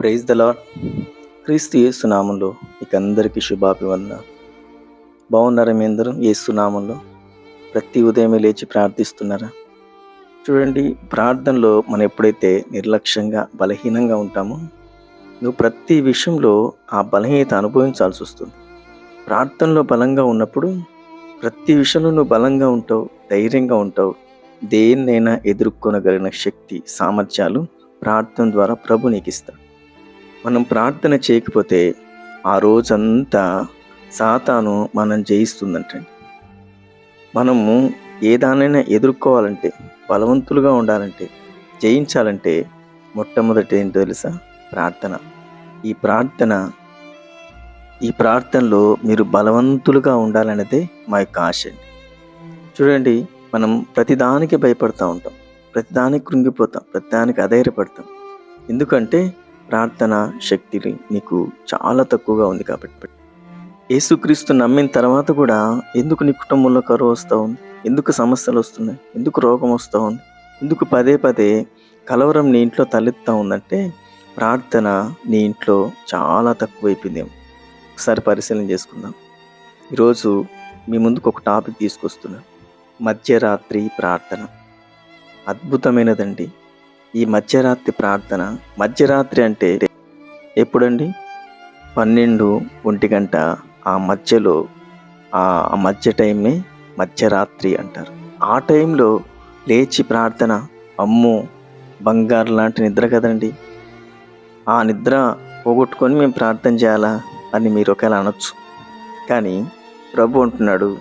Praise the lord క్రీస్తు యేసునామంలో ఇక అందరికీ శుభాభివందన బాగున్నారా మీ అందరూ? యేసునామంలో ప్రతి ఉదయమే లేచి ప్రార్థిస్తున్నారా? చూడండి ప్రార్థనలో మనం ఎప్పుడైతే నిర్లక్ష్యంగా బలహీనంగా ఉంటామో నువ్వు ప్రతి విషయంలో ఆ బలహీనత అనుభవించాల్సి వస్తుంది. ప్రార్థనలో బలంగా ఉన్నప్పుడు ప్రతి విషయంలో నువ్వు బలంగా ఉంటావు ధైర్యంగా ఉంటావు. దేన్నైనా ఎదుర్కొనగలిగిన శక్తి సామర్థ్యాలు ప్రార్థన ద్వారా ప్రభు నీకు ఇస్తాడు మనం ప్రార్థన చేయకపోతే ఆ రోజంతా సాతాను మనం జయిస్తుందంటండి. మనము ఏ దానైనా ఎదుర్కోవాలంటే బలవంతులుగా ఉండాలంటే జయించాలంటే మొట్టమొదటి ఏంటో తెలుసా? ప్రార్థన. ఈ ప్రార్థన ఈ ప్రార్థనలో మీరు బలవంతులుగా ఉండాలనేదే మా యొక్క ఆశ అండి. చూడండి మనం ప్రతిదానికి భయపడతా ఉంటాం. ప్రతిదానికి కృంగిపోతాం. ప్రతిదానికి అధైర్యపడతాం. ఎందుకంటే ప్రార్థన శక్తి నీకు చాలా తక్కువగా ఉంది కాబట్టి. యేసుక్రీస్తు నమ్మిన తర్వాత కూడా ఎందుకు నీ కుటుంబంలో కరువు వస్తూ ఉంది? ఎందుకు సమస్యలు వస్తున్నాయి? ఎందుకు రోగం వస్తూ ఉంది? ఎందుకు పదే పదే కలవరం నీ ఇంట్లో తలెత్తా ఉందంటే ప్రార్థన నీ ఇంట్లో చాలా తక్కువైపోయిందేమో ఒకసారి పరిశీలన చేసుకుందాం. ఈరోజు మీ ముందుకు ఒక టాపిక్ తీసుకొస్తున్నాను మధ్యరాత్రి ప్రార్థన. అద్భుతమైనదండి. ఈ మధ్యరాత్రి ప్రార్థన మధ్యరాత్రి అంటే ఎప్పుడండి? పన్నెండు ఒంటి గంట ఆ మధ్యలో ఆ మధ్య టైంని మధ్యరాత్రి అంటారు. ఆ టైంలో లేచి ప్రార్థన అమ్మో బంగారు లాంటి నిద్ర కదండి. ఆ నిద్ర పోగొట్టుకొని మేము ప్రార్థన చేయాలా అని మీరు ఒకవేళ అనొచ్చు. కానీ ప్రభు అంటున్నాడు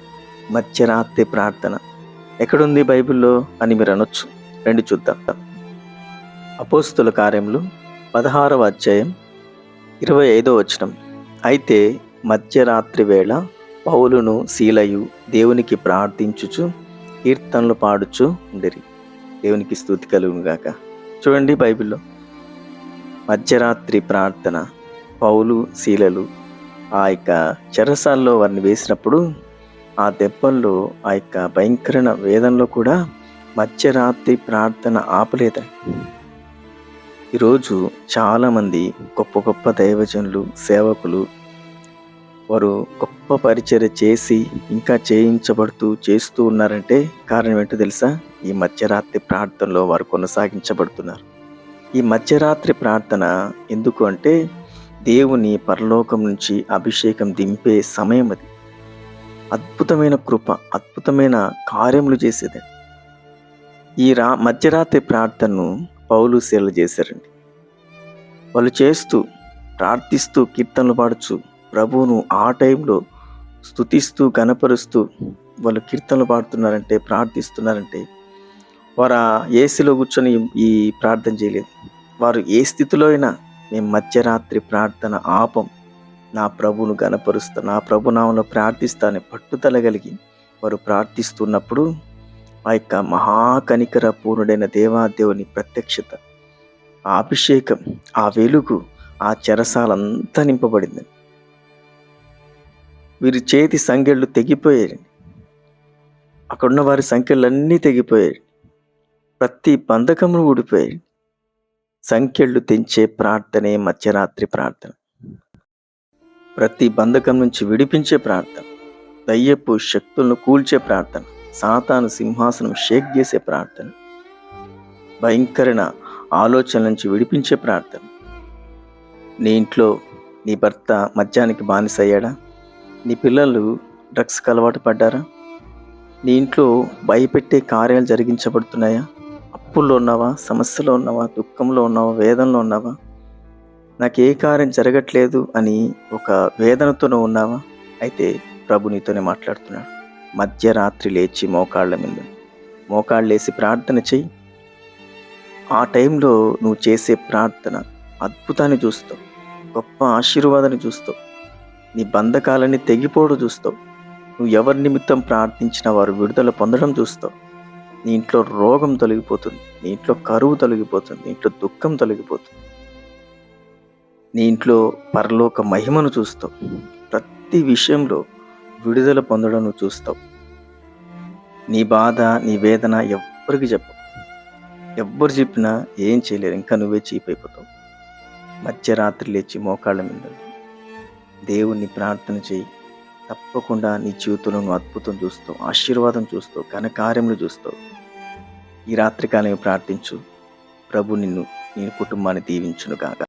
మధ్యరాత్రి ప్రార్థన. ఎక్కడుంది బైబిల్లో అని మీరు అనొచ్చు. రెండు చూద్దాం. అపోస్తుల కార్యములు పదహారవ అధ్యాయం ఇరవై ఐదో వచనం. అయితే మధ్యరాత్రి వేళ పౌలును శీలయు దేవునికి ప్రార్థించుచు కీర్తనలు పాడుచు ఉండిరి. దేవునికి స్థుతి కలుగునుగాక చూడండి బైబిల్లో మధ్యరాత్రి ప్రార్థన పౌలు శీలలు ఆ యొక్క చెరసాల్లో వారిని వేసినప్పుడు ఆ దెబ్బల్లో ఆ యొక్క భయంకరమైన వేదంలో కూడా మధ్యరాత్రి ప్రార్థన ఆపలేదండి. ఈరోజు చాలామంది గొప్ప గొప్ప దైవజనులు సేవకులు వారు గొప్ప పరిచర్య చేసి ఇంకా చేయించబడుతూ చేస్తూ ఉన్నారంటే కారణం ఏంటో తెలుసా? ఈ మధ్యరాత్రి ప్రార్థనలో వారు కొనసాగించబడుతున్నారు. ఈ మధ్యరాత్రి ప్రార్థన ఎందుకు అంటే దేవుని పరలోకం నుంచి అభిషేకం దింపే సమయం అది. అద్భుతమైన కృప అద్భుతమైన కార్యములు చేసేది. ఈ రా మధ్యరాత్రి ప్రార్థనను పౌలు శీలలు చేశారండి. వాళ్ళు చేస్తూ ప్రార్థిస్తూ కీర్తనలు పాడుచు ప్రభువును ఆ టైంలో స్థుతిస్తూ గనపరుస్తూ వాళ్ళు కీర్తనలు పాడుతున్నారంటే ప్రార్థిస్తున్నారంటే వారు ఆ ఏసీలో కూర్చొని ఈ ప్రార్థన చేయలేదు. వారు ఏ స్థితిలో అయినా మేము మధ్యరాత్రి ప్రార్థన ఆపం. నా ప్రభును గనపరుస్తా నా ప్రభు నామంలో ప్రార్థిస్తానని పట్టుదల కలిగి వారు ప్రార్థిస్తున్నప్పుడు ఆ యొక్క మహాకనికర పూర్ణుడైన దేవాదేవుని ప్రత్యక్షత ఆ అభిషేకం ఆ వెలుగు ఆ చెరసాలంతా నింపబడింది. వీరి చేతి సంఖ్యలు తెగిపోయాయి. అక్కడున్న వారి సంఖ్యలన్నీ తెగిపోయాయి. ప్రతి బంధకమును ఊడిపోయాయి. సంఖ్యలు తెంచే ప్రార్థనే మధ్యరాత్రి ప్రార్థన. ప్రతి బంధకం నుంచి విడిపించే ప్రార్థన. దయ్యపు శక్తులను కూల్చే ప్రార్థన. సాతాను సింహాసనం షేక్ చేసే ప్రార్థన భయంకరణ ఆలోచనల నుంచి విడిపించే ప్రార్థన. నీ ఇంట్లో నీ భర్త మద్యానికి బానిసయ్యాడా? నీ పిల్లలు డ్రగ్స్కి అలవాటు పడ్డారా? నీ ఇంట్లో భయపెట్టే కార్యాలు జరిగించబడుతున్నాయా? అప్పుల్లో ఉన్నావా? సమస్యలో ఉన్నావా? దుఃఖంలో ఉన్నావా? వేదనలో ఉన్నావా? నాకు ఏ కార్యం జరగట్లేదు అని ఒక వేదనతోనే ఉన్నావా? అయితే ప్రభు నీతోనే మాట్లాడుతున్నాడు. మధ్యరాత్రి లేచి మోకాళ్ళ మీద. మోకాళ్ళేసి ప్రార్థన చెయ్యి. ఆ టైంలో నువ్వు చేసే ప్రార్థన అద్భుతాన్ని చూస్తావు. గొప్ప ఆశీర్వాదాన్ని చూస్తావు. నీ బంధకాలని తెగిపోవడం చూస్తావు. నువ్వు ఎవరి నిమిత్తం ప్రార్థించిన వారు విడుదల పొందడం చూస్తావు. నీ ఇంట్లో రోగం తొలగిపోతుంది. నీ ఇంట్లో కరువు తొలగిపోతుంది. నీ ఇంట్లో దుఃఖం తొలగిపోతుంది. నీ ఇంట్లో పరలోక మహిమను చూస్తావు. ప్రతి విషయంలో విడుదల పొందడం నువ్వు చూస్తావు. నీ బాధ నీ వేదన ఎవ్వరికి చెప్పవు. ఎవ్వరు చెప్పినా ఏం చేయలేరు. ఇంకా నువ్వే చీప్ అయిపోతావు మధ్యరాత్రి లేచి మోకాళ్ళ మీద దేవుణ్ణి ప్రార్థన చేయి. తప్పకుండా నీ జీవితంలో నువ్వు అద్భుతం చూస్తావు. ఆశీర్వాదం చూస్తావు. ఘనకార్యములు చూస్తావు. ఈ రాత్రికాలం ప్రార్థించు. ప్రభు నిన్ను నీ కుటుంబాన్ని దీవించును కాక